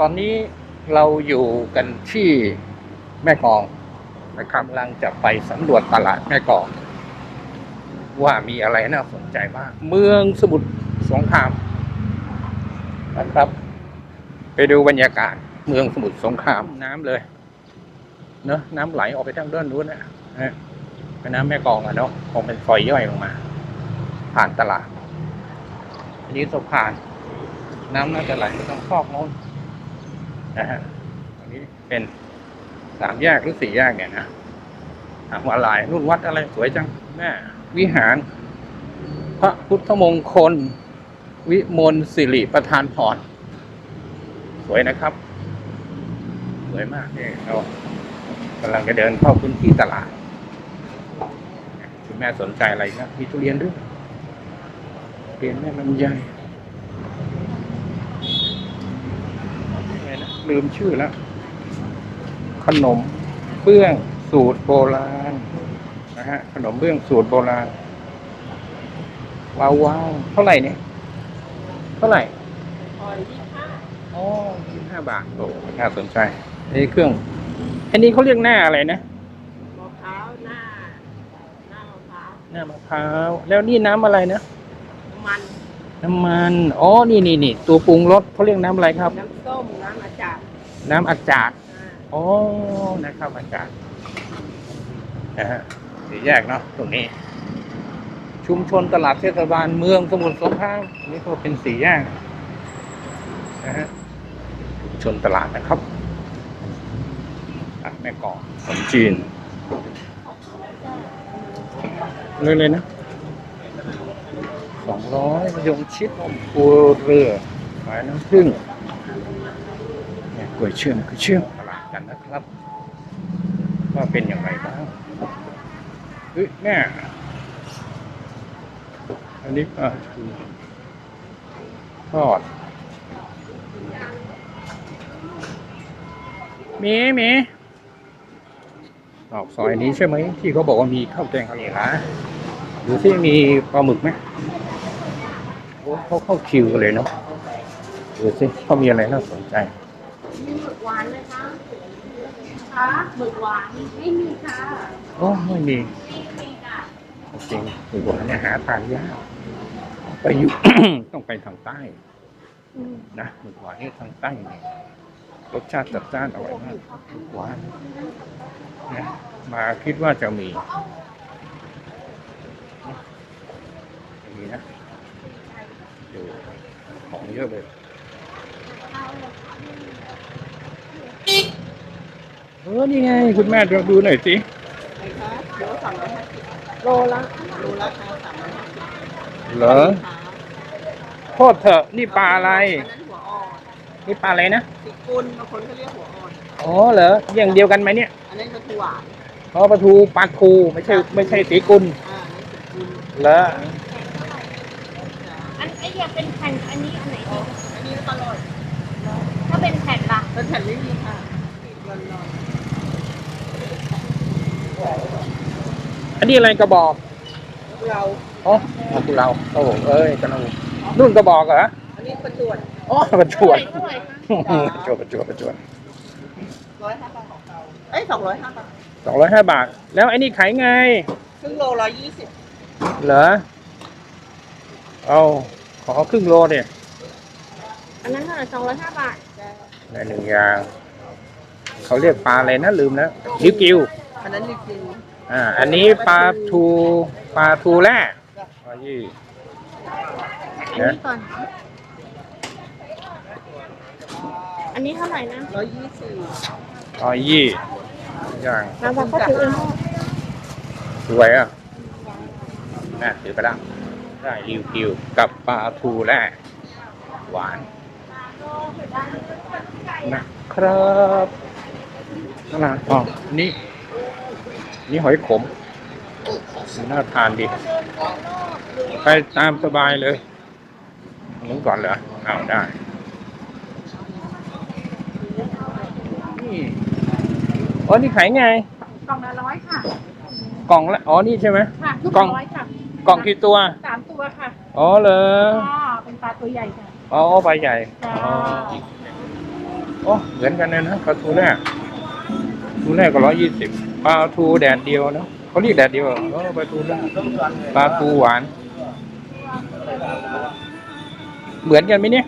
ตอนนี้เราอยู่กันที่แม่กองนะครับกำลังจะไปสำรวจตลาดแม่กอง ว่ามีอะไรน่าสนใจบ้าง เมืองสมุทรสงครามนะครับ ไปดูบรรยากาศ เมืองสมุทรสงครามน้ำเลยเนอะน้ำไหลออกไปทางด้านนู้นนะฮะเป็นน้ำแม่กองอะเนาะคงเป็นซอยย่อยลงมา ผ่านตลาด อันนี้สะพาน น้ำน่าจะไหลไปทางซอกโน้น นะฮะอันนี้เป็นสามแยกหรือสี่แยกเนี่ยนะถามว่าอะไรรุ่นวัดอะไรสวยจังแม่วิหาร พระพุทธมงคล วิมลสิริประธานพรสวยนะครับ สวยมากนี่เรากำลังจะเดินเข้าพื้นที่ตลาดคุณแม่สนใจอะไรนะมีทุเรียนด้วยทุเรียนแม่ลำไยไงนะ ลืมชื่อแล้ว ขนมเบื้องสูตรโบราณนะฮะ ขนมเบื้องสูตรโบราณ ว้าวว้าวเท่าไหร่เนี่ย เท่าไหร่หอยยี่ห้าอ๋อยี่ห้าบาท โอ้น่าสนใจนี่เครื่อง อันนี้เขาเรียกหน้าอะไรนะมะพร้าวหน้า หน้ามะพร้าว หน้ามะพร้าว แล้วนี่น้ำอะไรนะ น้ำมัน น้ำมัน อ๋อ นี่นี่นี่ ตัวปรุงรสเขาเรียกน้ำอะไรครับ น้ำส้ม น้ำอาจารย์ น้ำอาจารย์อ่าอ๋อนะครับอาจารย์นะฮะสี่แยกเนาะตรงนี้ ชุมชนตลาดเทศบาลเมืองสมุทรสงครามนนี่ก็เป็นสี่แยกนะฮะชุมชนตลาดนะครับแม่กลองขนมจีนเลยเลยนะสองร้อยมะยงชิดนมปูเรือขายน้ำผึ้ง กล้วยเชื่อมกล้วยเชื่อมตลาดกันนะครับ ว่าเป็นอย่างไรบ้างเฮ้ยแม่อันนี้ก็คือทอดมีมีออกซอยนี้ใช่ไหมที่เขาบอกว่ามีข้าวแกงกะหรี่นะดูที่มีปลาหมึกไหมโอ้เขาเข้าคิวกันเลยเนาะดูสิเขามีอะไรน่าสนใจ มีหมึกหวานไหมคะคะหมึกหวานไม่มีค่ะโอ้ไม่มีไม่มีค่ะจริงๆคือผมเนี่ยหาทานยากไปอยู่ ต้องไปทางใต้นะหมึกหวานนี่ทางใต้เนี่ยรสชาติจัดจ้านอร่อยมากหมึกหวานนะมาคิดว่าจะมีมีนะดูของเยอะเลย เออ นี่ไง คุณแม่ดูหน่อยสิไหนคะโลสามร้อยห้าสิบโลละโลละค่ะสามร้อยห้าสิบเหรอโทษเถอะ นี่ปลาอะไร อันนั้นหัวอ่อนนี่ปลาอะไรนะสิกุลบางคนเขาเรียกหัวอ่อน อ๋อ เหรอ อย่างเดียวกันไหมเนี่ยอันนั้นก็คือหวานอ๋อปลาทูปลาทูไม่ใช่ไม่ใช่สีกุลอ่าอันนั้นสิกุลเหรอ จ้ะอันไอ้เนี่ยเป็นแผ่นอันนี้อันไหนดีอันนี้ก็อร่อยถ้าเป็นแผ่นล่ะเป็นแผ่นไม่มีค่ะติดร้อน นนี้อะไรกระบอกๆเราอ๋อของเราโอ้โหเอ้ยกระนูนุ่นกระบอกเหรออันนี้ประจวดอ๋อประจวดเท่าไหร่คะประจวดประจวดประจวดร้อยห้าบาทของเราเอ้ยสองร้อยห้าบาทสองร้อยห้าบาท แล้วไอ้นี่ขายไงครึ่งโลร้อยยี่สิบเหรอเอาขอครึ่งโลเนี่ยอันนั้นเท่าไหร่สองร้อยห้าบาทในหนึ่งอย่างเขาเรียกปลาอะไรนะลืมแล้วลิ้วกิวอันนั้นรีฟิว อ่า อันนี้ปลาทูปลาทูแร่ปลายี่อันนี้ก่อน อันนี้เท่าไหร่นะร้อยยี่สิบปลายี่อย่างน้ำมันก็ถือเองสวยอะนะถือไปแล้วได้ริวกิวกับปลาทูแร่หวานนะครับน่าอ๋อนี่ นี่หอยขมน่าทานดีไปตามสบายเลยนึงก่อนเหรอเอาได้นี่อ๋อนี่ขายไง กล่องละร้อยค่ะ กล่องละอ๋อนี่ใช่ไหมค่ะทุกกล่องร้อยค่ะกล่องกี่ตัวสามตัวค่ะ อ๋อเหรออ๋อเป็นปลาตัวใหญ่ค่ะ อ๋อใบใหญ่อ๋อโอ้เหมือนกันเลยนะปลาทูแรกทูแรกก็ร้อยยี่สิบ ปลาทูแดดเดียวเนอะเขาเรียกแดดเดียวเหรอเออปลาทูแรกปลาทูหวาน เหมือนกันไหมเนี่ย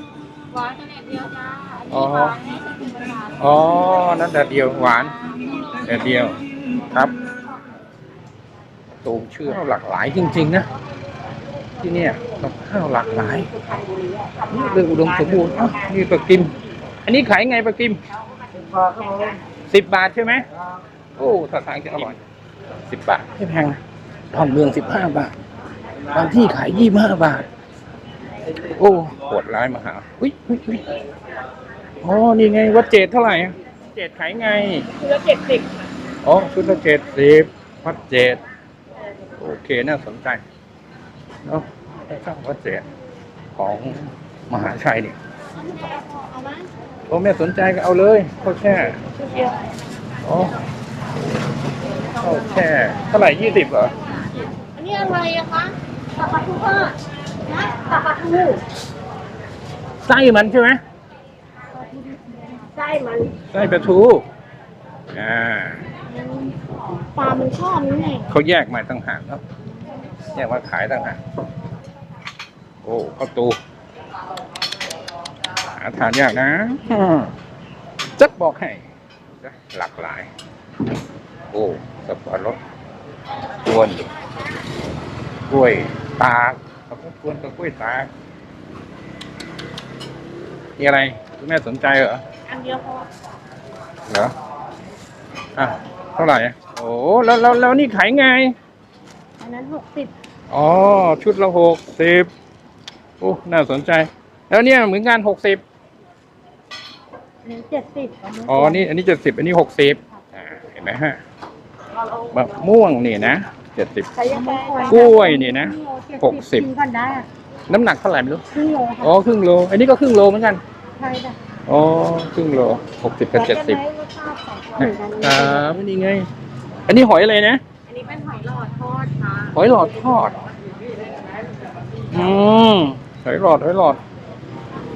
หวานขนาดเดียวจ้าอ๋อหวานให้สิบบาทอ๋อ นั่นแต่เดียวหวานแต่เดียวครับตูมชื่อหลากหลายจริง ๆ นะ ที่เนี่ยกับข้าวหลากหลายนี่เรื่องอุดมสมบูรณ์อ้าวนี่ปลากิม อันนี้ขายไงปลากิม สิบบาทใช่ไหม โอ้ท่าทางจะอร่อยสิบบาทไม่แพงนะทองเมืองสิบห้าบาทบางที่ขายยี่ห้าบาท โอ้โหดร้ายมาหาอุ้ยอุ้ยอุ้ยอ๋อนี่ไงวัดเจดเท่าไหร่อะเจดขายไงคือเจ็ดสิบอ๋อชุดละเจ็ดสิบวัดเจดโอเคน่าสนใจเนาะข้างวัดเจดของมหาชัยนี่เอาไหมโอ้แม่สนใจก็เอาเลยข้าวแช่ชุดเดียวอ๋อ ข้าวแช่เท่าไหร่ยี่สิบเหรอ อันนี้อะไรอะคะตับปลาทูค่ะนะตับปลาทูไส้มันใช่ไหมไส้มันไส้ปลาทูอ่าปลามันชอบนี่ไงเขาแยกมาต่างหากเนาะแยกมาขายต่างหากโอ้ข้าวตูหาทานยากนะอืมจัดบอกให้นะหลากหลาย โอ้สับปะรดกวนกล้วยตากสับปะรดกวนกับกล้วยตากมีอะไรคุณแม่สนใจเหรออันเดียวพอเหรออะเท่าไหร่อะโอ้แล้วแล้วแล้วนี่ขายไงอันนั้นหกสิบอ๋อชุดละหกสิบโอ้น่าสนใจ แล้วเนี่ยเหมือนกันหกสิบอันนี้เจ็ดสิบอ๋อนี่อันนี้เจ็ดสิบอันนี้หกสิบอ่าเห็นไหมฮะมะม่วงนี่นะเจ็ดสิบใช้ยังไงกล้วยนี่นะหกสิบกินก่อนได้อะน้ำหนักเท่าไหร่ไม่รู้ครึ่งโลค่ะอ๋อครึ่งโล อันนี้ก็ครึ่งโลเหมือนกันใช่ค่ะอ๋อครึ่งโลหกสิบกับเจ็ดสิบรสชาติของเหมือนกันครับนี่ไง อันนี้หอยอะไรนะ อันนี้เป็นหอยหลอดทอดค่ะหอยหลอดทอดอืมหอยหลอดหอยหลอด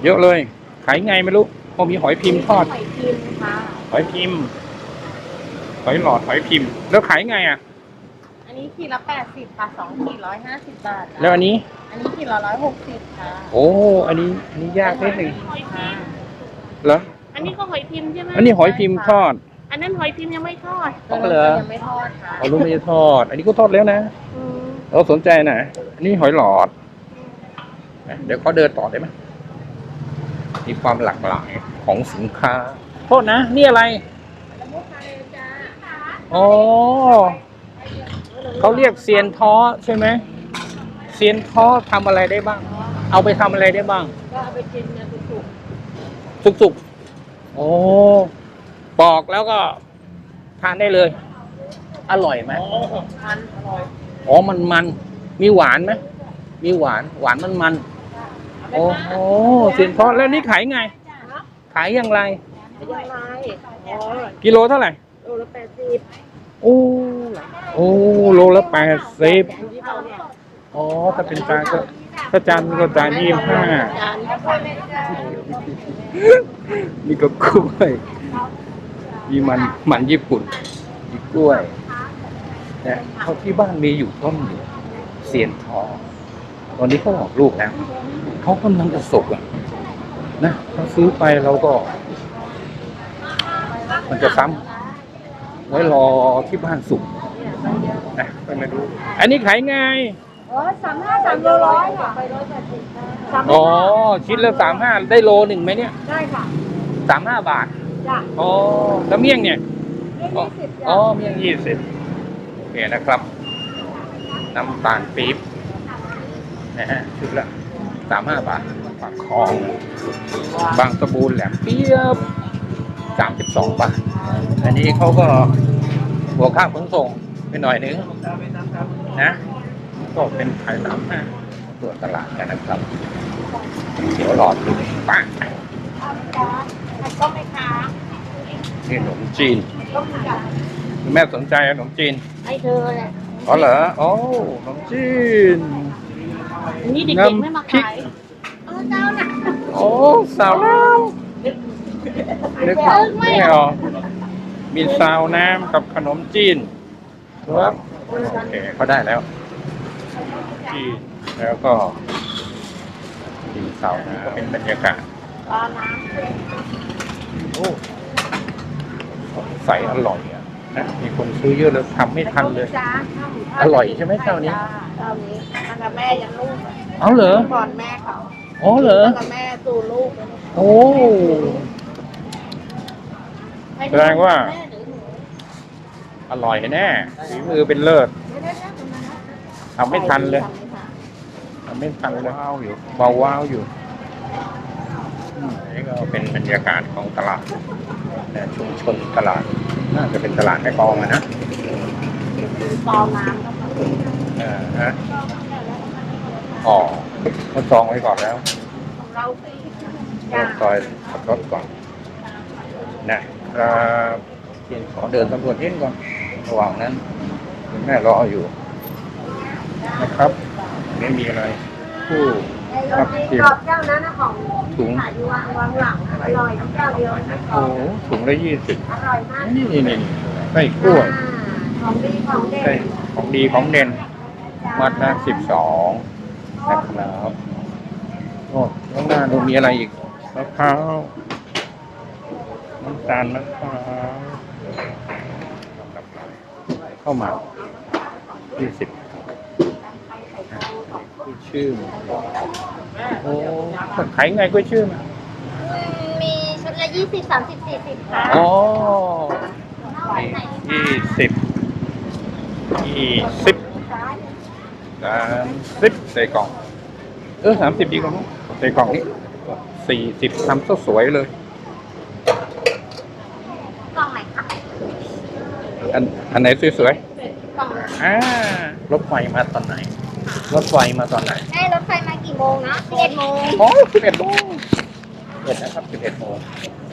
เยอะเลย ขายไงไม่รู้พอมีหอยพิมพ์ทอดหอยพิมพ์ค่ะหอยพิมพ์ หอยหลอดหอยพิมพ์ แล้วขายไงอะ อันนี้ขีดละแปดสิบค่ะสองขีดร้อยห้าสิบบาทแล้วอันนี้ อันนี้ขีดละร้อยหกสิบค่ะโอ้อันนี้อันนี้ยากนิดหนึ่งหอยพิมพ์เหรออันนี้ก็หอยพิมพ์ใช่ไหมอันนี้หอยพิมพ์ทอด อันนั้นหอยพิมพ์ยังไม่ทอดอ๋อเหรอ ยังไม่ทอดค่ะเอาลูกไม่ได้ทอด อันนี้ก็ทอดแล้วนะอืมเราสนใจนะอันนี้หอยหลอดเดี๋ยวเขาเดินต่อได้ไหมมีความหลากหลายของสินค้าโทษนะ นี่อะไร อ๋อเขาเรียกเซียนท้อใช่ไหมเซียนท้อทำอะไรได้บ้าง เอาไปทำอะไรได้บ้าง ก็เอาไปกินเนี่ยสุกสุกๆโอ้ปอกแล้วก็ทานได้เลย อร่อยไหมๆมันอร่อยอ๋อมันมันมีหวานไหมมีหวานหวานมันมันโอ้โหเซียนท้อแล้วนี่ขายไง ขายอย่างไรเป็นยังไงอ๋อกิโลเท่าไหร่ โลละแปดสิบโอ้โอ้โลละแปดสิบอ๋อ ถ้าเป็นจานก็ถ้าจานก็จานยี่สิบห้านี่ก็กล้วยมีมันมันญี่ปุ่นมีกล้วยนะเขาที่บ้านมีอยู่ต้นอยู่เสียนทองตอนนี้เขาออกลูกแล้วเขากำลังจะสุกอะนะถ้าซื้อไปเราก็ มันจะซ้ำ ไว้รอที่บ้านสุกนะไปมาดู อันนี้ขายไงอ๋อสามห้าสามโลร้อยค่ะไปร้อยแปดสิบสามอ๋อชิ้นละสามห้าได้โลหนึ่งไหมเนี่ยได้ค่ะสามห้าบาทจ้ะอ๋อแล้วเมี่ยงเนี่ยยี่อ๋อสิบอ๋อจ้ะเมี่ยงยี่สิบโอเคนะครับ น้ำตาลปี๊บนะฮะชุดละสามห้าบาทปากคลอง บางสะบูนแหลมเปียบสามสิบสองบาท อันนี้เขาก็หัวค่าขนส่งไปหน่อยนึงนะก็เป็นขายสามห้าตัวตลาดกันนะครับเดี๋ยวรอดูป้าก็ไม่ค้านี่ขนมจีนก็มีกับคุณแม่สนใจขนมจีนให้เธอแหละอ๋อเหรอโอ้ขนมจีนอันนี้เด็กๆไม่มาขายอืเจ้าน่ะโอ้สาวน้ำนึกไม่ออก มีซาวน้ำกับขนมจีนครับโอเคเขาได้แล้วจีนแล้วก็มีซาวน้ำก็เป็นบรรยากาศรอน้โอ้ใสอร่อยอะนะมีคนซื้อเยอะเลยทำำไม่ทันเลยจ้าอร่อยใช่ไหมเจ้านี้เจ้านี้ตั้งแต่แม่ยังลูกเอาเหรอก่อนแม่เขาอ๋อเหรอตั้งแต่แม่สู่ลูกโอ้ แสดงว่า อร่อยแน่ฝีมือเป็นเลิศทำไม่ทันเลยทำไม่ทันเลยว้าวอยู่เบาว้าวอยู่อืมนี่ก็เป็นบรรยากาศของตลาดนะชุมชนตลาด น่าจะเป็นตลาดแม่กลองอะนะซองน้ำก็มาเออฮะอ๋อก็จองไว้ก่อนแล้วของเราฟรีรถซอยขับรถก่อนนะ ครับเพียงขอเดินสำรวจนิดก่อนระหว่างนั้นคุณแม่รออยู่ นะครับ ไม่มีอะไร ผู้ครับจริงทีมกรอบเจ้านั้นนะของถุงขายอยู่วางวางหลังอร่อยเจ้าเดียวนะกรโอ้อบโหถุงละยี่สิบอร่อยมากนี่นี่นี่ไส้กล้วยอ่าของดีของเด็ไส้ดของดีของเด่นมัดละสิบสองนะครับโอ้ข้างหน้าดูมีอะไรอีกมะพร้าว น้ำตาลมะพร้าวเข้ามายี่สิบกุ้ยชื่อมโอ้ขายไงกุ้ยชื่อมมีชุดละยี่สิบสามสิบสี่สิบค่ะอ๋อยี่สิบยี่สิบสามสิบใส่กล่อง เออสามสิบดีกว่ามั้งใส่กล่องนี้สี่สิบทำซะสวยเลย กล่องไหนคะ อันอันไหนสวยกล่องๆอ่ารถไฟมาตอนไหน รถไฟมาตอนไหนให้รถไฟมากี่โมงนะสิบเอ็ดโมงอ๋อสิบเอ็ดโมงเปิดนะครับสิบเอ็ดโมง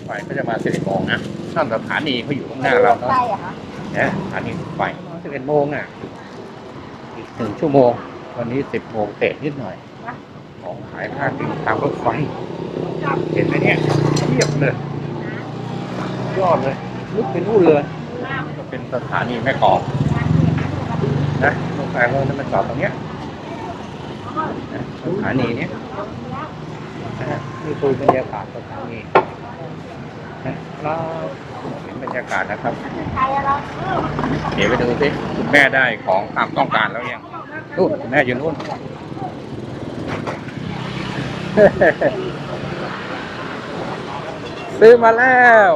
ไฟก็จะมาสิบเอ็ดโมงนะท่านสถานีเขาอยู่ข้างหน้าเราเนาะใช่เหรอคะเนี่ยสถานีรถไฟสิบเอ็ดโมงอะ อีกหนึ่งชั่วโมง วันนี้สิบโมงเตะนิดหน่อย ของขายค่าติดตามรถไฟ เห็นไหมเนี่ยเทียบเลยยอดเลยลึกไปนู่นเลยก็ เป็นสถานีแม่กลองนะรถไฟเราจะมาจอดตรงเนี้ยนะสถานีเนี้ยนะนี่คือบรรยากาศสถานีนะครับเห็นบรรยากาศนะครับใครอะเราเดี๋ยวไปดูสิคุณแม่ได้ของตามต้องการแล้วยังนู่นคุณแม่อยู่นู่นซื้อมาแล้ว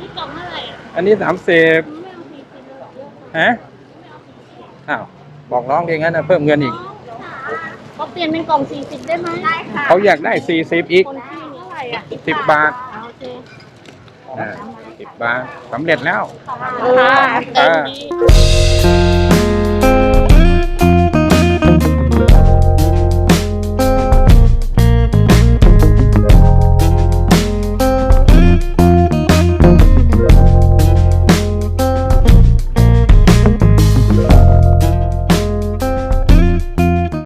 นี่กล่องเท่าไหร่อะอันนี้สามสิบ ฮะอ้าวบอกน้องอย่างนั้นนะเพิ่มเงินอีกเขาเปลี่ยนเป็นกล่องสี่สิบได้ไหมได้ค่ะเขาอยากได้สี่สิบอีกคนที่เท่าไหร่อะสิบบาทเอาโอเคอ่าสิบบาทสำเร็จแล้ว ค่ะ เต็มที่